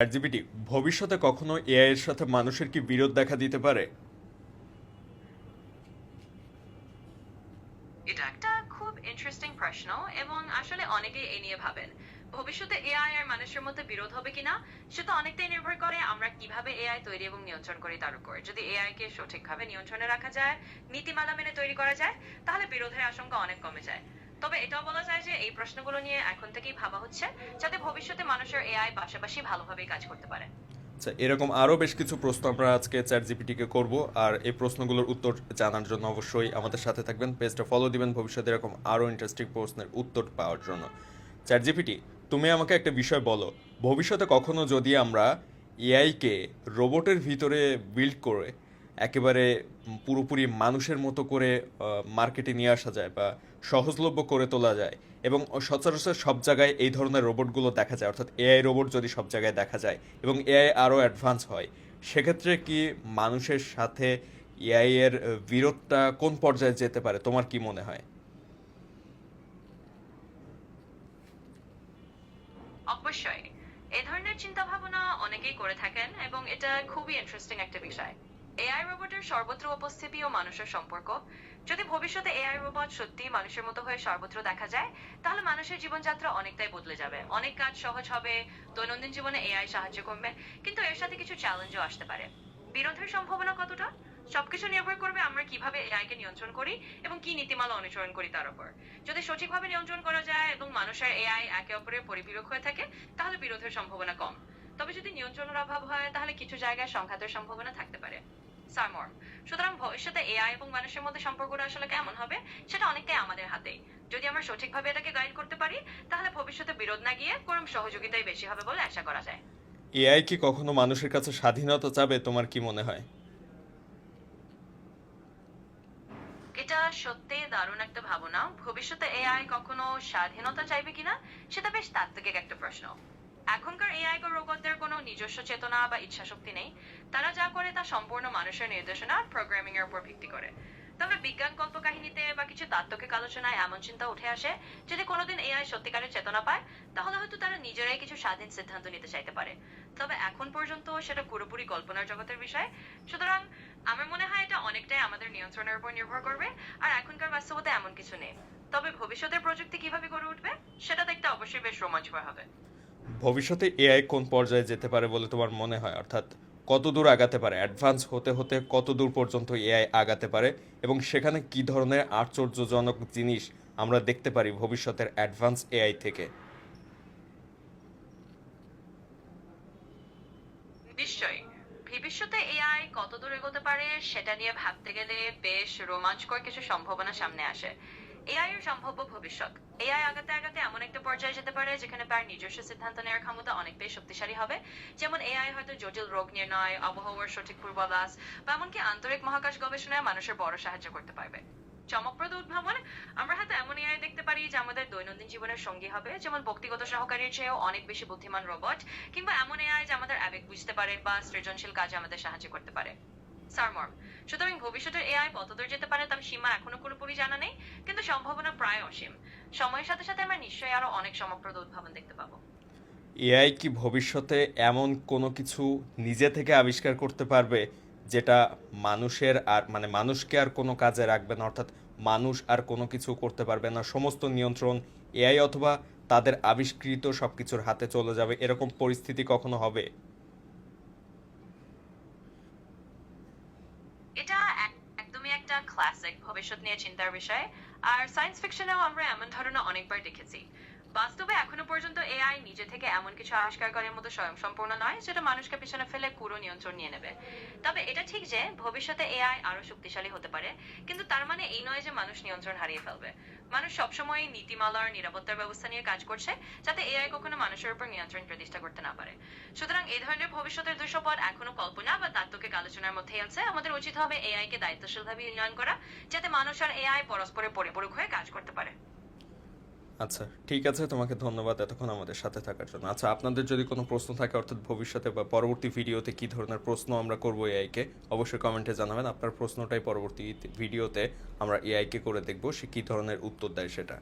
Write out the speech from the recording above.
ChatGPT ভবিষ্যতে কখনো AI এর সাথে মানুষের কি বিরোধ দেখা দিতে পারে? এটা একটা খুব ইন্টারেস্টিং প্রশ্ন এবং আসলে অনেকেই এই নিয়ে ভাবেন। ভবিষ্যতে এআই আর মানুষের মধ্যে বিরোধ হবে কিনা সেটা অনেকটাই নির্ভর করে আমরা কীভাবে এআই তৈরি এবং নিয়ন্ত্রণ করি তার উপর। যদি এআই কে সঠিকভাবে নিয়ন্ত্রণে রাখা যায়, নীতিমালা মেনে তৈরি করা যায়, তাহলে বিরোধের আশঙ্কা অনেক কমে যায়। তবে এটাও বলা যায় যে এই প্রশ্নগুলো নিয়ে এখন থেকেই ভাবা হচ্ছে, যাতে ভবিষ্যতে মানুষের এআই পাশাপাশি ভালোভাবেই কাজ করতে পারে। আচ্ছা এরকম আরও বেশ কিছু প্রশ্ন আমরা আজকে চ্যাট জিপিটিকে করব, আর এই প্রশ্নগুলোর উত্তর জানার জন্য অবশ্যই আমাদের সাথে থাকবেন। পেজটা ফলো দিবেন ভবিষ্যতে এরকম আরও ইন্টারেস্টিং প্রশ্নের উত্তর পাওয়ার জন্য। চ্যাট জিপিটি তুমি আমাকে একটা বিষয় বলো, ভবিষ্যতে কখনো যদি আমরা এআইকে রোবটের ভিতরে বিল্ড করে একেবারে পুরোপুরি মানুষের মতো করে মার্কেটে নিয়ে আসা যায় বা সহজলভ্য করে তোলা যায় এবং সচরাচর সব জায়গায় এই ধরনের রোবটগুলো দেখা যায়। অর্থাৎ এআই রোবট যদি সব জায়গায় দেখা যায় এবং এআই আরও অ্যাডভান্স হয়, সেক্ষেত্রে কি মানুষের সাথে এআই এর বিরোধটা কোন পর্যায়ে যেতে পারে? তোমার কি মনে হয়? অবশ্যই। এই ধরনের চিন্তা ভাবনা অনেকেই করে থাকেন এবং এটা খুবই ইন্টারেস্টিং একটা বিষয়। এআই রোবটের সর্বত্র উপস্থিতি ও মানুষের সম্পর্ক। যদি ভবিষ্যতে এআই রোবট সত্যি মানুষের মতো হয়ে সর্বত্র দেখা যায়, তাহলে মানুষের জীবনযাত্রা অনেকটাই বদলে যাবে। অনেক কাজ সহজ হবে, দৈনন্দিন জীবনে এআই সাহায্য করবে, কিন্তু এর সাথে কিছু চ্যালেঞ্জও আসতে পারে। বিরোধের সম্ভাবনা কতটা? সবকিছু নির্ভর করবে আমরা কীভাবে এআই কে নিয়ন্ত্রণ করি এবং কি নীতিমালা অনুসরণ করি তার উপর। যদি সঠিকভাবে নিয়ন্ত্রণ করা যায় এবং মানুষের এআই একে অপরের পরিপূরক হয়ে থাকে, তাহলে বিরোধের সম্ভাবনা কম। তবে যদি নিয়ন্ত্রণের অভাব হয়, তাহলে কিছু জায়গায় সংঘাতের সম্ভাবনা থাকতে পারে। সারমর সুতরাং ভবিষ্যতে এআই এবং মানুষের মধ্যে সম্পর্কটা আসলে কেমন হবে সেটা অনেকটাই আমাদের হাতেই। যদি আমরা সঠিকভাবে এটাকে গাইড করতে পারি তাহলে ভবিষ্যতে বিরোধ না গিয়ে বরং সহযোগিতাই বেশি হবে বলে আশা করা যায়। এআই কি কখনো মানুষের কাছে স্বাধীনতা চাবে? তোমার কি মনে হয়? এটা সত্যি দারুণ একটা ভাবনা। ভবিষ্যতে এআই কখনো স্বাধীনতা চাইবে কিনা সেটা বেশ তাত্ত্বিক একটা প্রশ্ন। এখনকার এআই রোবটদের কোনো নিজস্ব চেতনা বা ইচ্ছা শক্তি নেই। তারা যা করে তা সম্পূর্ণ মানুষের নির্দেশনা প্রোগ্রামিং এর উপর ভিত্তি করে। তবে বিজ্ঞান কল্পকাহিনীতে বা কিছু তাত্ত্বিক আলোচনায় এমন চিন্তা উঠে আসে, যদি কোনোদিন এআই সত্যিকারের চেতনা পায়, তাহলে হয়তো তারা নিজেরাই কিছু স্বাধীন সিদ্ধান্ত নিতে চাইতে পারে। তবে এখন পর্যন্ত সেটা পুরোপুরি কল্পনার জগতের বিষয়। সুতরাং আমার মনে হয় এটা অনেকটাই আমাদের নিয়ন্ত্রণের উপর নির্ভর করবে, আর এখনকার বাস্তবতা এমন কিছু নেই। তবে ভবিষ্যতের প্রযুক্তি কীভাবে গড়ে উঠবে, সেটা দেখতে অবশ্যই বেশ রোমাঞ্চকর হবে। ভবিষ্যতে এআই কোন পর্যায়ে যেতে পারে বলে তোমার মনে হয়? অর্থাৎ কত দূর আগাতে পারে? অ্যাডভান্স হতে হতে কত দূর পর্যন্ত এআই আগাতে পারে? এবং সেখানে কি ধরনের আশ্চর্যজনক জিনিস আমরা দেখতে পারি ভবিষ্যতের অ্যাডভান্স এআই থেকে? ভবিষ্যতে এআই কত দূর এগোতে পারে সেটা নিয়ে ভাবতে গেলে বেশ রোমাঞ্চকর কিছু সম্ভাবনা সামনে আসে। এআই সম্ভাব্য ভবিষ্যৎ। এআই আগাতে আগাতে এমন একটা পর্যায়ে যেতে পারে যেখানে তার নিজস্ব সিদ্ধান্ত নেওয়ার ক্ষমতা অনেক বেশি শক্তিশালী হবে। যেমন এআই হয়তো জটিল রোগ নির্ণয় আবহাওয়ার সঠিক পূর্বাভাস, বা এমনকি আন্তরিক মহাকাশ গবেষণায় মানুষের বড় সাহায্য করতে পারবে। চমকপ্রদ উদ্ভাবন, আমরা হয়তো এমন এআই দেখতে পারি যা আমাদের দৈনন্দিন জীবনের সঙ্গী হবে। যেমন ব্যক্তিগত সহকারীর চেয়েও অনেক বেশি বুদ্ধিমান রোবট, কিংবা এমন এআই যা আমাদের আবেগ বুঝতে পারে বা সৃজনশীল কাজে আমাদের সাহায্য করতে পারে। সারমর্ম, সুতরাং ভবিষ্যতের এআই কতদূর যেতে পারে তার সীমা এখনও পুরোপুরি জানা নেই, কিন্তু সম্ভাবনা প্রায় অসীম। সময়ের সাথে সাথে আমরা নিশ্চয়ই আরও অনেক চমকপ্রদ উদ্ভাবন দেখতে পাবো। এআই কি ভবিষ্যতে এমন কোনো কিছু নিজে থেকে আবিষ্কার করতে পারবে যেটা মানুষের আর মানে মানুষকে আর কোনো কাজে রাখবে না অর্থাৎ মানুষ আর কোনো কিছু করতে পারবে না। সমস্ত নিয়ন্ত্রণ এআই অথবা তাদের আবিষ্কৃত সব কিছুর হাতে চলে যাবে। এরকম পরিস্থিতি কখনো হবে? এটা একদমই একটা ক্লাসিক ভবিষ্যৎ নিয়ে চিন্তার বিষয়। আর সায়েন্স ফিকশনেও আমরা এমন ধারণা অনেকবার দেখেছি। বাস্তবে এখনও পর্যন্ত এআই নিজে থেকে এমন কিছু আবিষ্কার করার মতো স্বয়ংসম্পূর্ণ নয় যেটা মানুষকে পিছনে ফেলে পুরো নিয়ন্ত্রণ নিয়ে নেবে। তবে এটা ঠিক যে ভবিষ্যতে এআই আরও শক্তিশালী হতে পারে, কিন্তু তার মানে এই নয় যে মানুষ নিয়ন্ত্রণ হারিয়ে ফেলবে। মানুষ সবসময় নীতিমালার নিরাপত্তার ব্যবস্থা নিয়ে কাজ করছে, যাতে এআই কখনো মানুষের উপর নিয়ন্ত্রণ প্রতিষ্ঠা করতে না পারে। সুতরাং এই ধরনের ভবিষ্যতের দৃশ্যপট এখনও কল্পনা বা তাত্ত্বিক আলোচনার মধ্যেই আছে। আমাদের উচিত হবে এআই কে দায়িত্বশীলভাবে উন্নয়ন করা, যাতে মানুষ আর এআই পরস্পরের পরিপূরক হয়ে কাজ করতে পারে। আচ্ছা ঠিক আছে, তোমাকে ধন্যবাদ এতক্ষণ আমাদের সাথে থাকার জন্য। আচ্ছা আপনাদের যদি কোনো প্রশ্ন থাকে, অর্থাৎ ভবিষ্যতে বা পরবর্তী ভিডিওতে কি ধরনের প্রশ্ন আমরা করব এআইকে অবশ্যই কমেন্টে জানাবেন। আপনার প্রশ্নটাই পরবর্তী ভিডিওতে আমরা এআইকে করে দেখব, সে কী ধরনের উত্তর দেয় সেটা।